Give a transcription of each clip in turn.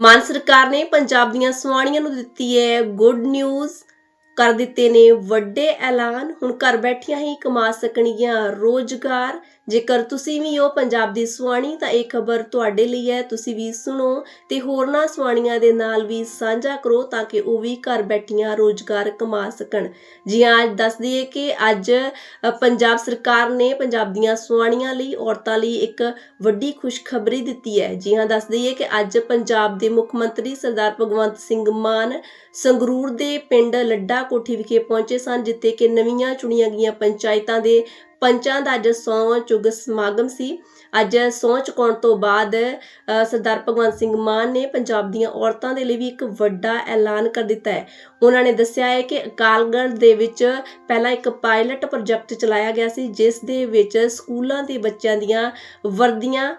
ਮਾਨ ਸਰਕਾਰ ਨੇ ਪੰਜਾਬ ਦੀਆਂ ਸੁਆਣੀਆਂ ਨੂੰ ਦਿੱਤੀ ਹੈ ਗੁੱਡ ਨਿਊਜ਼ ਕਰ ਦਿੱਤੇ ਨੇ। ਵੱਡੇ ਐਲਾਨ ਹੁਣ ਘਰ ਬੈਠੀਆਂ ਹੀ ਕਮਾ ਸਕਣਗੀਆਂ। ਰੋਜ਼ਗਾਰ, ਜੇਕਰ ਤੁਸੀਂ ਵੀ ਹੋ ਪੰਜਾਬ ਦੀ ਸੁਆਣੀ ਤਾਂ ਇਹ ਖਬਰ ਤੁਹਾਡੇ ਲਈ ਹੈ। ਤੁਸੀਂ ਵੀ ਸੁਣੋ ਤੇ ਹੋਰਨਾਂ ਸੁਆਣੀਆਂ ਦੇ ਨਾਲ ਵੀ ਸਾਂਝਾ ਕਰੋ ਤਾਂ ਕਿ ਉਹ ਵੀ ਘਰ ਬੈਠੀਆਂ ਰੋਜ਼ਗਾਰ ਕਮਾ ਸਕਣ। ਜੀ ਹਾਂ, ਅੱਜ ਦੱਸ ਦਈਏ ਕਿ ਅੱਜ ਪੰਜਾਬ ਸਰਕਾਰ ਨੇ ਪੰਜਾਬ ਦੀਆਂ ਸੁਆਣੀਆਂ ਲਈ, ਔਰਤਾਂ ਲਈ ਇੱਕ ਵੱਡੀ ਖੁਸ਼ਖਬਰੀ ਦਿੱਤੀ ਹੈ। ਜੀ ਹਾਂ, ਦੱਸ ਦਈਏ ਕਿ ਅੱਜ ਪੰਜਾਬ ਦੇ ਮੁੱਖ ਮੰਤਰੀ ਸਰਦਾਰ ਭਗਵੰਤ ਸਿੰਘ ਮਾਨ ਸੰਗਰੂਰ ਦੇ ਪਿੰਡ ਲੱਡਾ ਕੋਠੀ ਵਿਖੇ ਪਹੁੰਚੇ ਸਨ ਜਿੱਥੇ ਕਿ ਨਵੀਆਂ ਚੁਣੀਆਂ ਗਈਆਂ ਪੰਚਾਇਤਾਂ ਦੇ ਪੰਚਾਂ ਦਾ ਅੱਜ ਸਹੁੰ ਚੁੱਗ ਸਮਾਗਮ ਸੀ। ਅੱਜ ਸਹੁੰ ਚੁਕਾਉਣ ਤੋਂ ਬਾਅਦ ਸਰਦਾਰ ਭਗਵੰਤ ਸਿੰਘ ਮਾਨ ਨੇ ਪੰਜਾਬ ਦੀਆਂ ਔਰਤਾਂ ਦੇ ਲਈ ਵੀ ਇੱਕ ਵੱਡਾ ਐਲਾਨ ਕਰ ਦਿੱਤਾ ਹੈ। ਉਹਨਾਂ ਨੇ ਦੱਸਿਆ ਹੈ ਕਿ ਅਕਾਲਗੜ੍ਹ ਦੇ ਵਿੱਚ ਪਹਿਲਾਂ ਇੱਕ ਪਾਇਲਟ ਪ੍ਰੋਜੈਕਟ ਚਲਾਇਆ ਗਿਆ ਸੀ, ਜਿਸ ਦੇ ਵਿੱਚ ਸਕੂਲਾਂ ਦੇ ਬੱਚਿਆਂ ਦੀਆਂ ਵਰਦੀਆਂ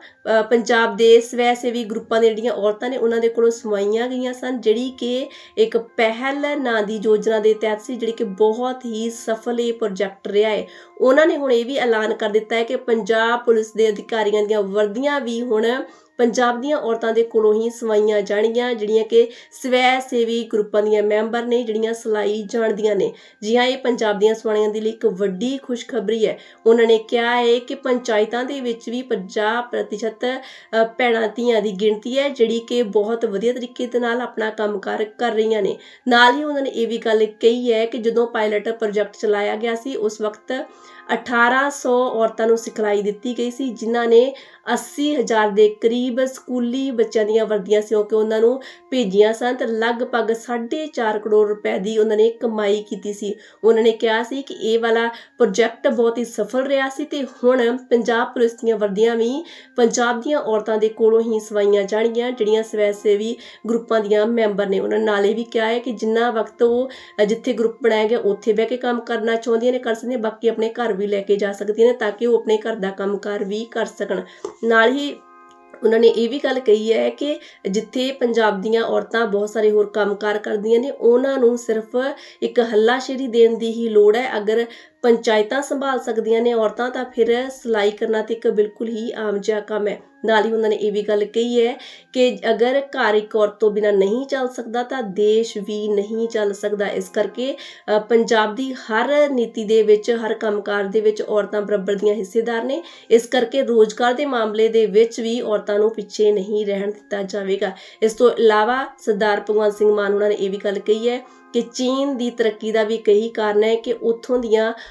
ਪੰਜਾਬ ਦੇ ਸਵੈ ਸੇਵੀ ਗਰੁੱਪਾਂ ਦੇ ਜਿਹੜੀਆਂ ਔਰਤਾਂ ਨੇ, ਉਹਨਾਂ ਦੇ ਕੋਲੋਂ ਸਵਾਈਆਂ ਗਈਆਂ ਸਨ, ਜਿਹੜੀ ਕਿ ਇੱਕ ਪਹਿਲ ਨਾਂ ਦੀ ਯੋਜਨਾ ਦੇ ਤਹਿਤ ਸੀ, ਜਿਹੜੀ ਕਿ ਬਹੁਤ ਹੀ ਸਫਲ ਇਹ ਪ੍ਰੋਜੈਕਟ ਰਿਹਾ ਹੈ। ਉਹਨਾਂ ਨੇ ਹੁਣ ਇਹ ਵੀ ਐਲਾਨ ਕਰ ਦਿੱਤਾ ਹੈ ਕਿ ਪੰਜਾਬ ਪੁਲਿਸ ਦੇ ਅਧਿਕਾਰੀਆਂ ਦੀਆਂ ਵਰਦੀਆਂ ਵੀ ਹੁਣ ਪੰਜਾਬ ਦੀਆਂ ਔਰਤਾਂ ਦੇ ਕੋਲੋਂ ਹੀ ਸਵਾਈਆਂ ਜਾਣਗੀਆਂ, ਜਿਹੜੀਆਂ ਕਿ ਸਵੈ ਸੇਵੀ ਗਰੁੱਪਾਂ ਦੀਆਂ ਮੈਂਬਰ ਨੇ, ਜਿਹੜੀਆਂ ਸਿਲਾਈ ਜਾਣਦੀਆਂ ਨੇ। ਜੀ ਹਾਂ, ਇਹ ਪੰਜਾਬ ਦੀਆਂ ਸਵਾਣੀਆਂ ਦੇ ਲਈ ਇੱਕ ਵੱਡੀ ਖੁਸ਼ਖਬਰੀ ਹੈ। ਉਹਨਾਂ ਨੇ ਕਿਹਾ ਹੈ ਕਿ ਪੰਚਾਇਤਾਂ ਦੇ ਵਿੱਚ ਵੀ 50% ਭੈਣਾਂ ਧੀਆਂ ਦੀ ਗਿਣਤੀ ਹੈ, ਜਿਹੜੀ ਕਿ ਬਹੁਤ ਵਧੀਆ ਤਰੀਕੇ ਦੇ ਨਾਲ ਆਪਣਾ ਕੰਮਕਾਰ ਕਰ ਰਹੀਆਂ ਨੇ। ਨਾਲ ਹੀ ਉਹਨਾਂ ਨੇ ਇਹ ਵੀ ਗੱਲ ਕਹੀ ਹੈ ਕਿ ਜਦੋਂ ਪਾਇਲਟ ਪ੍ਰੋਜੈਕਟ ਚਲਾਇਆ ਗਿਆ ਸੀ, ਉਸ ਵਕਤ 1800 ਔਰਤਾਂ ਨੂੰ ਸਿਖਲਾਈ ਦਿੱਤੀ ਗਈ ਸੀ, ਜਿਨ੍ਹਾਂ ਨੇ 80000 ਦੇ ਕਰੀਬ ਸਕੂਲੀ ਬੱਚਿਆਂ ਦੀਆਂ ਵਰਦੀਆਂ ਸਿਉਂ ਕੇ ਉਹਨਾਂ ਨੂੰ ਭੇਜੀਆਂ ਸਨ ਤੇ ਲਗਭਗ 4.5 ਕਰੋੜ ਰੁਪਏ ਦੀ ਉਹਨਾਂ ਨੇ ਕਮਾਈ ਕੀਤੀ ਸੀ। ਉਹਨਾਂ ਨੇ ਕਿਹਾ ਸੀ ਕਿ ਇਹ ਵਾਲਾ ਪ੍ਰੋਜੈਕਟ ਬਹੁਤ ਹੀ ਸਫਲ ਰਿਹਾ ਸੀ ਤੇ ਹੁਣ ਪੰਜਾਬ ਪੁਲਿਸ ਦੀਆਂ ਵਰਦੀਆਂ ਵੀ ਪੰਜਾਬ ਦੀਆਂ ਔਰਤਾਂ ਦੇ ਕੋਲੋਂ ਹੀ ਸਵਾਈਆਂ ਜਾਣਗੀਆਂ, ਜਿਹੜੀਆਂ ਸਵੈ ਸੇਵੀ ਗਰੁੱਪਾਂ ਦੀਆਂ ਮੈਂਬਰ ਨੇ। ਉਹਨਾਂ ਨੇ ਨਾਲੇ ਵੀ ਕਿਹਾ ਹੈ ਕਿ ਜਿੰਨਾ ਵਕਤ ਉਹ ਜਿੱਥੇ ਗਰੁੱਪ ਬਣਾਇਆ ਗਿਆ ਉੱਥੇ ਬਹਿ ਕੇ ਕੰਮ ਕਰਨਾ ਚਾਹੁੰਦੀਆਂ ਨੇ, ਕਰ ਸਕਦੀਆਂ ਬਾਕੀ ਆਪਣੇ ਘਰ ਵੀ ਲੈ ਕੇ ਜਾ ਸਕਦੀਆਂ ਨੇ ਤਾਂ ਕਿ ਉਹ ਆਪਣੇ ਘਰ ਦਾ ਕੰਮਕਾਰ ਵੀ ਕਰ ਸਕਣ। ਨਾਲ ਹੀ ਉਹਨਾਂ ਨੇ ਇਹ ਵੀ ਗੱਲ ਕਹੀ ਹੈ ਕਿ ਜਿੱਥੇ ਪੰਜਾਬ ਦੀਆਂ ਔਰਤਾਂ ਬਹੁਤ ਸਾਰੇ ਹੋਰ ਕੰਮਕਾਰ ਕਰਦੀਆਂ ਨੇ, ਉਹਨਾਂ ਨੂੰ ਸਿਰਫ ਇੱਕ ਹੱਲਾਸ਼ੇਰੀ ਦੇਣ ਦੀ ਹੀ ਲੋੜ ਹੈ। ਅਗਰ ਪੰਚਾਇਤਾਂ ਸੰਭਾਲ ਸਕਦੀਆਂ ਨੇ, ਔਰਤਾਂ ਤਾਂ ਫਿਰ ਸਿਲਾਈ ਕਰਨਾ ਤੇ ਇੱਕ ਬਿਲਕੁਲ ਹੀ ਆਮ ਜਿਹਾ ਕੰਮ ਹੈ। ਨਾਲ ਹੀ ਉਹਨਾਂ ਨੇ ਇਹ ਵੀ ਗੱਲ ਕਹੀ ਹੈ ਕਿ ਅਗਰ ਘਰ ਇੱਕ ਔਰਤ ਤੋਂ ਬਿਨਾ ਨਹੀਂ ਚੱਲ ਸਕਦਾ, ਤਾਂ ਦੇਸ਼ ਵੀ ਨਹੀਂ ਚੱਲ ਸਕਦਾ। ਇਸ ਕਰਕੇ ਪੰਜਾਬ ਦੀ ਹਰ ਨੀਤੀ ਦੇ ਵਿੱਚ, ਹਰ ਕੰਮਕਾਰ ਦੇ ਵਿੱਚ ਔਰਤਾਂ ਬਰਾਬਰ ਦੀਆਂ ਹਿੱਸੇਦਾਰ ਨੇ। ਇਸ ਕਰਕੇ ਰੋਜ਼ਗਾਰ ਦੇ ਮਾਮਲੇ ਦੇ ਵਿੱਚ ਵੀ ਔਰਤਾਂ ਨੂੰ ਪਿੱਛੇ ਨਹੀਂ ਰਹਿਣ ਦਿੱਤਾ ਜਾਵੇਗਾ। ਇਸ ਤੋਂ ਇਲਾਵਾ ਸਰਦਾਰ ਭਗਵੰਤ ਸਿੰਘ ਮਾਨ, ਉਹਨਾਂ ਨੇ ਇਹ ਵੀ ਗੱਲ ਕਹੀ ਹੈ ਕਿ ਚੀਨ ਦੀ ਤਰੱਕੀ ਦਾ ਵੀ ਕਈ ਕਾਰਨ ਹੈ ਕਿ ਉੱਥੋਂ ਦੀਆਂ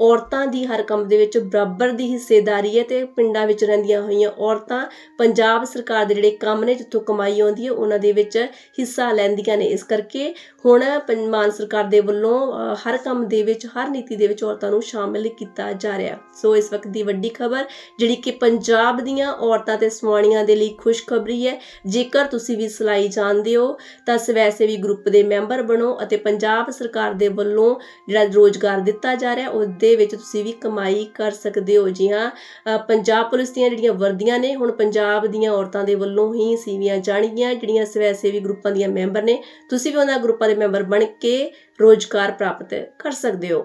ਔਰਤਾਂ ਦੀ ਹਰ ਕੰਮ ਦੇ ਵਿੱਚ ਬਰਾਬਰ ਦੀ ਹਿੱਸੇਦਾਰੀ ਹੈ ਤੇ ਪਿੰਡਾਂ ਵਿੱਚ ਰਹਿੰਦੀਆਂ ਹੋਈਆਂ ਔਰਤਾਂ ਪੰਜਾਬ ਸਰਕਾਰ ਦੇ ਜਿਹੜੇ ਕੰਮ ਨੇ, ਜਿੱਥੋਂ ਕਮਾਈ ਆਉਂਦੀ ਹੈ, ਉਹਨਾਂ ਦੇ ਵਿੱਚ ਹਿੱਸਾ ਲੈਂਦੀਆਂ ਨੇ। ਇਸ ਕਰਕੇ ਹੁਣ ਮਾਨ ਸਰਕਾਰ ਦੇ ਵੱਲੋਂ ਹਰ ਕੰਮ ਦੇ ਵਿੱਚ, ਹਰ ਨੀਤੀ ਦੇ ਵਿੱਚ ਔਰਤਾਂ ਨੂੰ ਸ਼ਾਮਿਲ ਕੀਤਾ ਜਾ ਰਿਹਾ। ਸੋ ਇਸ ਵਕਤ ਦੀ ਵੱਡੀ ਖਬਰ, ਜਿਹੜੀ ਕਿ ਪੰਜਾਬ ਦੀਆਂ ਔਰਤਾਂ ਤੇ ਸਵਾਣੀਆਂ ਦੇ ਲਈ ਖੁਸ਼ਖਬਰੀ ਹੈ। ਜੇਕਰ ਤੁਸੀਂ ਵੀ ਸਿਲਾਈ ਜਾਣਦੇ ਹੋ, ਤਾਂ ਸਵੈ ਸੇਵੀ ਗਰੁੱਪ ਦੇ ਮੈਂਬਰ ਬਣੋ ਅਤੇ ਪੰਜਾਬ ਸਰਕਾਰ ਦੇ ਵੱਲੋਂ ਜਿਹੜਾ ਰੋਜ਼ਗਾਰ ਦਿੱਤਾ ਜਾ ਰਿਹਾ ਉਸ ਦੇ ਵਿੱਚ ਤੁਸੀਂ ਵੀ ਕਮਾਈ ਕਰ ਸਕਦੇ ਹੋ ਜੀ ਹਾਂ। ਅ, ਪੰਜਾਬ ਪੁਲਿਸ ਦੀਆਂ ਜਿਹੜੀਆਂ ਵਰਦੀਆਂ ਨੇ ਹੁਣ ਪੰਜਾਬ ਦੀਆਂ ਔਰਤਾਂ ਦੇ ਵੱਲੋਂ ਹੀ ਸੀਵੀਆਂ ਜਾਣਗੀਆਂ ਜਿਹੜੀਆਂ ਸਵੈ ਸੇਵੀ ਗਰੁੱਪਾਂ ਦੀਆਂ ਮੈਂਬਰ ਨੇ। ਤੁਸੀਂ ਵੀ ਉਹਨਾਂ ਗਰੁੱਪਾਂ ਦੇ ਮੈਂਬਰ ਬਣ ਕੇ ਰੋਜ਼ਗਾਰ ਪ੍ਰਾਪਤ ਕਰ ਸਕਦੇ ਹੋ।